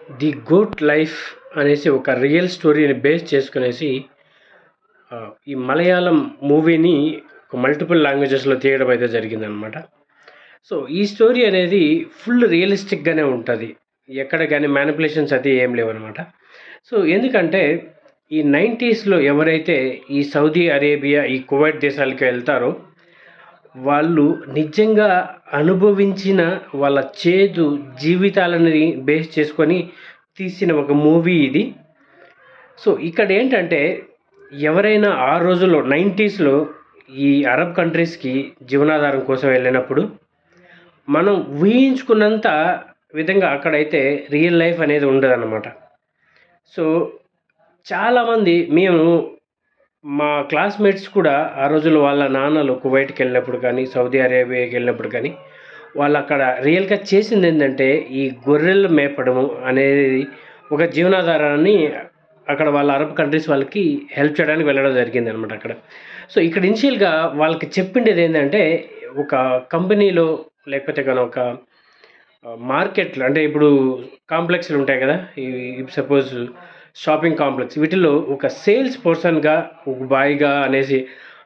The good life అనేసి ఒక real స్టోరీని బేస్ చేసుకునేసి ఈ మలయాళం మూవీని ఒక మల్టిపుల్ లాంగ్వేజెస్లో తీయడం అయితే జరిగిందనమాట సో ఈ స్టోరీ అనేది ఫుల్ రియలిస్టిక్గానే ఉంటుంది. ఎక్కడ కానీ మ్యానిపులేషన్స్ అయితే ఏం లేవన్నమాట. సో ఎందుకంటే ఈ నైంటీస్లో ఎవరైతే ఈ సౌదీ అరేబియా ఈ కువైట్ దేశాలకు వెళ్తారో వాళ్ళు నిజంగా అనుభవించిన వాళ్ళ చేదు జీవితాలని బేస్ చేసుకొని తీసిన ఒక మూవీ ఇది. సో ఇక్కడ ఏంటంటే ఎవరైనా ఆ రోజుల్లో నైంటీస్లో ఈ అరబ్ కంట్రీస్కి జీవనాధారం కోసం వెళ్ళినప్పుడు మనం ఊహించుకున్నంత విధంగా అక్కడైతే రియల్ లైఫ్ అనేది ఉండదన్నమాట. సో చాలామంది మేము మా క్లాస్మేట్స్ కూడా ఆ రోజుల్లో వాళ్ళ నాన్నలు కువైట్కి వెళ్ళినప్పుడు కానీ సౌదీ అరేబియాకి వెళ్ళినప్పుడు కానీ వాళ్ళు అక్కడ రియల్గా చేసింది ఏంటంటే ఈ గొర్రెలు మేపడము అనేది ఒక జీవనాధారాన్ని అక్కడ వాళ్ళ అరబ్ కంట్రీస్ వాళ్ళకి హెల్ప్ చేయడానికి వెళ్ళడం జరిగింది అనమాట అక్కడ. సో ఇక్కడ ఇనిషియల్గా వాళ్ళకి చెప్పిండేది ఏంటంటే ఒక కంపెనీలో లేకపోతే కానీ ఒక మార్కెట్లో అంటే ఇప్పుడు కాంప్లెక్స్లు ఉంటాయి కదా ఈ సపోజ్ షాపింగ్ కాంప్లెక్స్. వీటిలో ఒక సేల్స్ పర్సన్గా ఒక బాయ్గా అనేసి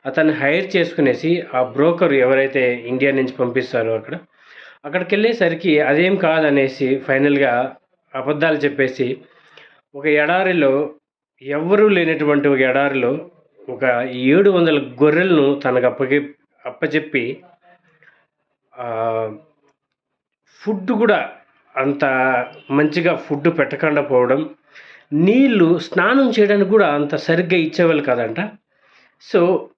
అతన్ని హైర్ చేసుకునేసి ఆ బ్రోకర్ ఎవరైతే ఇండియా నుంచి పంపిస్తారో అక్కడ అక్కడికి వెళ్ళేసరికి అదేం కాదనేసి ఫైనల్గా అబద్ధాలు చెప్పేసి ఒక ఎడారిలో ఎవ్వరూ లేనటువంటి ఒక ఎడారిలో ఒక ఏడు వందల గొర్రెలను తనకు అప్పగి అప్పచెప్పి ఫుడ్ కూడా అంత మంచిగా ఫుడ్ పెట్టకుండా పోవడం నీళ్ళు స్నానం చేయడానికి కూడా అంత సరిగ్గా ఇచ్చేవాళ్ళు కాదంట. సో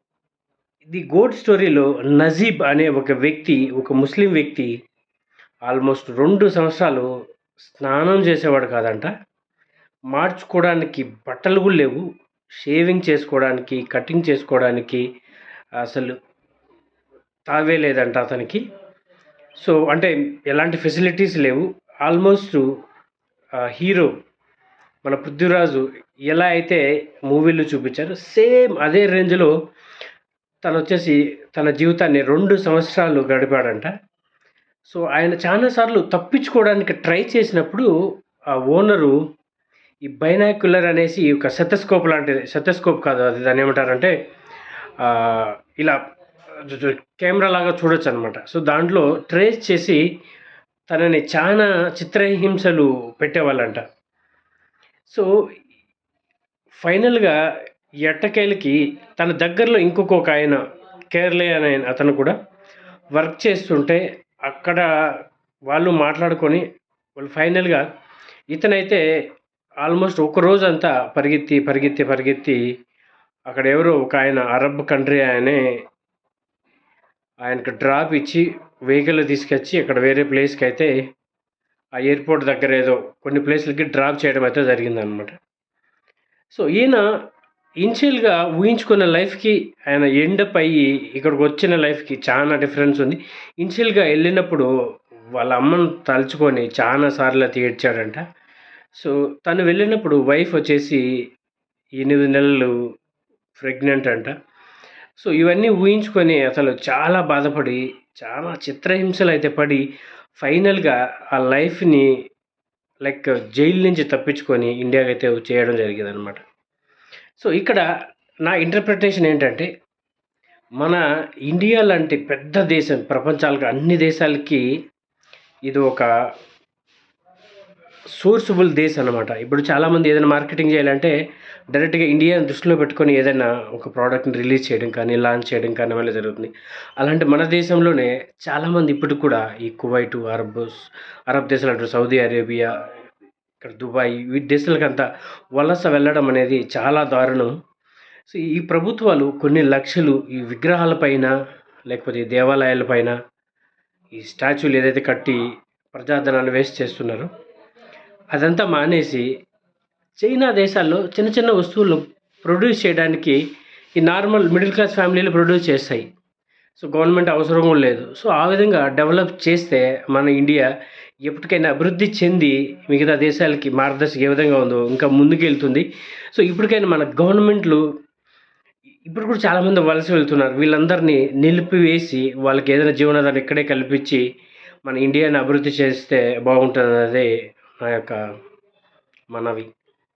ది గోడ్ స్టోరీలో నజీబ్ అనే ఒక వ్యక్తి ఒక ముస్లిం వ్యక్తి ఆల్మోస్ట్ రెండు సంవత్సరాలు స్నానం చేసేవాడు కాదంట. మార్చుకోవడానికి బట్టలు కూడా లేవు. షేవింగ్ చేసుకోవడానికి కటింగ్ చేసుకోవడానికి అసలు తావే లేదంట అతనికి. సో అంటే ఎలాంటి ఫెసిలిటీస్ లేవు. ఆల్మోస్ట్ హీరో మన పృథ్వీరాజు ఎలా అయితే మూవీలు చూపించారో సేమ్ అదే రేంజ్లో తను వచ్చేసి తన జీవితాన్ని రెండు సంవత్సరాలు గడిపాడంట. సో ఆయన చాలాసార్లు తప్పించుకోవడానికి ట్రై చేసినప్పుడు ఆ ఓనరు ఈ బైనాక్యులర్ అనేసి ఒక సెతస్కోప్ లాంటిది సెతస్కోప్ కాదు అది దాన్ని ఏమంటారంటే ఇలా కెమెరా లాగా చూడొచ్చు అనమాట సో దాంట్లో ట్రేస్ చేసి తనని చాలా చిత్రహింసలు పెట్టేవాళ్ళంట. సో ఫైనల్గా ఎట్టకేలకి తన దగ్గరలో ఇంకొక ఒక ఆయన కేరళే అనే అతను కూడా వర్క్ చేస్తుంటే అక్కడ వాళ్ళు మాట్లాడుకొని వాళ్ళు ఫైనల్గా ఇతనైతే ఆల్మోస్ట్ ఒక రోజంతా పరిగెత్తి పరిగెత్తి పరిగెత్తి అక్కడ ఎవరో ఒక ఆయన అరబ్ కంట్రీ ఆయనే ఆయనకు డ్రాప్ ఇచ్చి వెహికల్ తీసుకొచ్చి అక్కడ వేరే ప్లేస్కి అయితే ఆ ఎయిర్పోర్ట్ దగ్గర ఏదో కొన్ని ప్లేస్లకి డ్రాప్ చేయడం అయితే జరిగిందనమాట. సో ఈయన ఇన్షియల్గా ఊహించుకున్న లైఫ్కి ఆయన ఎండప్ అయ్యి ఇక్కడికి వచ్చిన లైఫ్కి చాలా డిఫరెన్స్ ఉంది. ఇన్షియల్గా వెళ్ళినప్పుడు వాళ్ళ అమ్మను తలుచుకొని చాలా సార్లు తీడ్చాడంట సో తను వెళ్ళినప్పుడు వైఫ్ వచ్చేసి ఎనిమిది నెలలు ప్రెగ్నెంట్ అంట. సో ఇవన్నీ ఊహించుకొని అతను చాలా బాధపడి చాలా చిత్రహింసలు అయితే పడి ఫైనల్గా ఆ లైఫ్ని లైక్ జైలు నుంచి తప్పించుకొని ఇండియాకి అయితే చేయడం జరిగింది అనమాట సో ఇక్కడ నా ఇంటర్ప్రిటేషన్ ఏంటంటే మన ఇండియా లాంటి పెద్ద దేశం ప్రపంచాలకు అన్ని దేశాలకి ఇది ఒక సోర్సబుల్ దేశ్ అనమాట ఇప్పుడు చాలామంది ఏదైనా మార్కెటింగ్ చేయాలంటే డైరెక్ట్గా ఇండియాని దృష్టిలో పెట్టుకొని ఏదైనా ఒక ప్రోడక్ట్ని రిలీజ్ చేయడం కానీ లాంచ్ చేయడం కానీ వల్ల జరుగుతుంది. అలాంటి మన దేశంలోనే చాలామంది ఇప్పటికి కూడా ఈ కువైట్ అరబ్ అరబ్ దేశాలు అంటారు సౌదీ అరేబియా ఇక్కడ దుబాయ్ ఈ దేశాలకంతా వలస వెళ్ళడం అనేది చాలా దారుణం. సో ఈ ప్రభుత్వాలు కొన్ని లక్షలు ఈ విగ్రహాలపైన లేకపోతే దేవాలయాలపైన ఈ స్టాచ్యూలు ఏదైతే కట్టి ప్రజాధనాన్ని వేస్ట్ చేస్తున్నారో అదంతా మానేసి చైనా దేశాల్లో చిన్న చిన్న వస్తువులు ప్రొడ్యూస్ చేయడానికి ఈ నార్మల్ మిడిల్ క్లాస్ ఫ్యామిలీలు ప్రొడ్యూస్ చేస్తాయి. సో గవర్నమెంట్ అవసరం కూడా లేదు. సో ఆ విధంగా డెవలప్ చేస్తే మన ఇండియా ఎప్పటికైనా అభివృద్ధి చెంది మిగతా దేశాలకి మార్గదర్శకం ఏ విధంగా ఉందో ఇంకా ముందుకెళ్తుంది. సో ఇప్పటికైనా మన గవర్నమెంట్లు ఇప్పుడు కూడా చాలామంది వలస వెళ్తున్నారు. వీళ్ళందరినీ నిలిపివేసి వాళ్ళకి ఏదైనా జీవనాధారం ఇక్కడే కల్పించి మన ఇండియాని అభివృద్ధి చేస్తే బాగుంటుంది నాయొక్క మనవి